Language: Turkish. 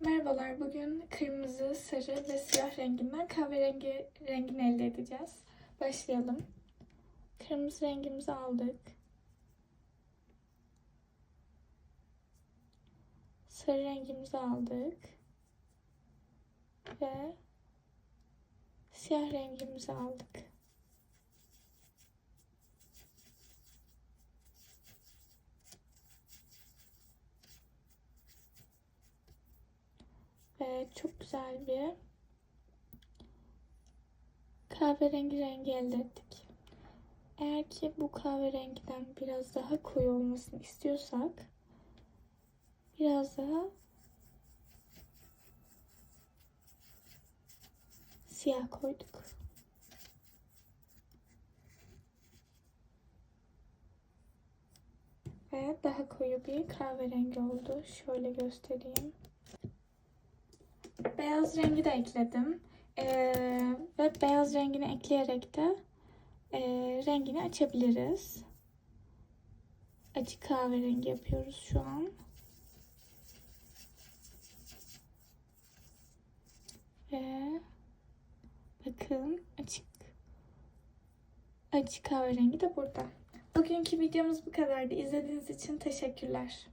Merhabalar, bugün kırmızı, sarı ve siyah renginden kahverengi rengini elde edeceğiz. Başlayalım. Kırmızı rengimizi aldık. Sarı rengimizi aldık. Ve siyah rengimizi aldık. Çok güzel bir kahverengi rengi elde ettik. Eğer ki bu kahverengiden biraz daha koyu olmasını istiyorsak biraz daha siyah koyduk. Ve daha koyu bir kahverengi oldu. Şöyle göstereyim. Beyaz rengi de ekledim. Ee, ve beyaz rengini ekleyerek de e, rengini açabiliriz. Açık kahverengi yapıyoruz şu an. Ve bakın açık açık kahverengi de burada. Bugünkü videomuz bu kadardı. İzlediğiniz için teşekkürler.